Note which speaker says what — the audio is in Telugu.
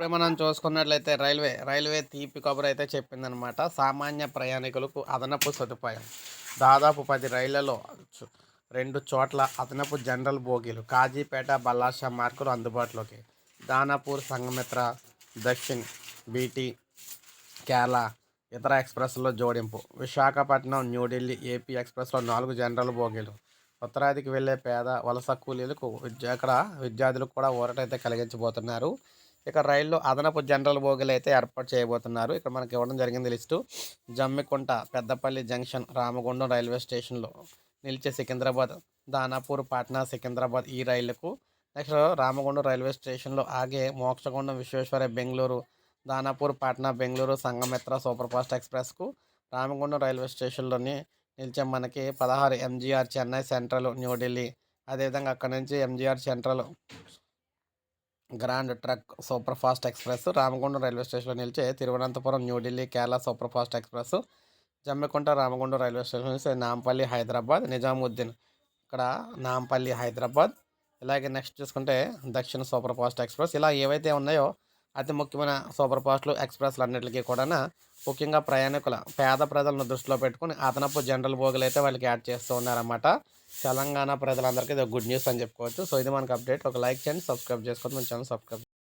Speaker 1: ఇప్పుడు మనం చూసుకున్నట్లయితే రైల్వే రైల్వే తీపి కబురు అయితే చెప్పిందనమాట. సామాన్య ప్రయాణికులకు అదనపు సదుపాయం. దాదాపు పది రైళ్ళలో రెండు చోట్ల అదనపు జనరల్ బోగీలు. కాజీపేట బల్లాషా మార్కులు అందుబాటులోకి. దానాపూర్ సంగమిత్ర దక్షిణ్ బీటీ కేరళ ఇతర ఎక్స్ప్రెస్లో జోడింపు. విశాఖపట్నం న్యూఢిల్లీ ఏపీ ఎక్స్ప్రెస్లో నాలుగు జనరల్ బోగీలు. ఉత్తరాదికి వెళ్ళే పేద వలస కూలీలకు విద్య అక్కడ విద్యార్థులకు కూడా ఊరటైతే కలిగించబోతున్నారు. ఇక రైల్లో అదనపు జనరల్ బోగీలు అయితే ఏర్పాటు చేయబోతున్నారు. ఇక్కడ మనకి ఇవ్వడం జరిగింది list. Jammikunta Peddapalli junction Ramagundam railway స్టేషన్లో నిలిచే సికింద్రాబాద్ దానాపూర్ పాట్నా సికింద్రాబాద్ ఈ రైళ్ళకు నెక్స్ట్ రామగుండం రైల్వే స్టేషన్లో ఆగే మోక్షగుండం విశ్వేశ్వర బెంగళూరు దానాపూర్ పాట్నా బెంగళూరు సంగమిత్ర సూపర్ ఫాస్ట్ ఎక్స్ప్రెస్కు రామగుండం రైల్వే స్టేషన్లోని నిలిచే మనకి పదహారు ఎంజీఆర్ చెన్నై సెంట్రల్ న్యూఢిల్లీ అదేవిధంగా అక్కడ నుంచి MGR central grand trunk super fast express Ramagundam railway స్టేషన్లో నిలిచే Thiruvananthapuram New Delhi Kerala super fast express Jammikunta Ramagundam railway station నుంచి నాంపల్లి హైదరాబాద్ నిజాముద్దీన్. ఇక్కడ నాంపల్లి హైదరాబాద్ ఇలాగే నెక్స్ట్ చూసుకుంటే దక్షిణ సూపర్ ఫాస్ట్ ఎక్స్ప్రెస్ ఇలా ఏవైతే ఉన్నాయో అతి ముఖ్యమైన సూపర్ ఫాస్ట్లు ఎక్స్ప్రెస్లు అన్నిటికీ కూడా ముఖ్యంగా ప్రయాణికుల పేద ప్రజలను దృష్టిలో పెట్టుకుని అదనపు జనరల్ బోగులు అయితే వాళ్ళకి యాడ్ చేస్తూ ఉన్నారన్నమాట. తెలంగాణ ప్రజలందరికీ ఇది గుడ్ న్యూస్ అని చెప్పుకోవచ్చు. సో ఇది మనకు అప్డేట్. ఒక లైక్ చేయండి సబ్స్క్రైబ్ చేసుకోండి. మన ఛానల్ సబ్స్క్రైబ్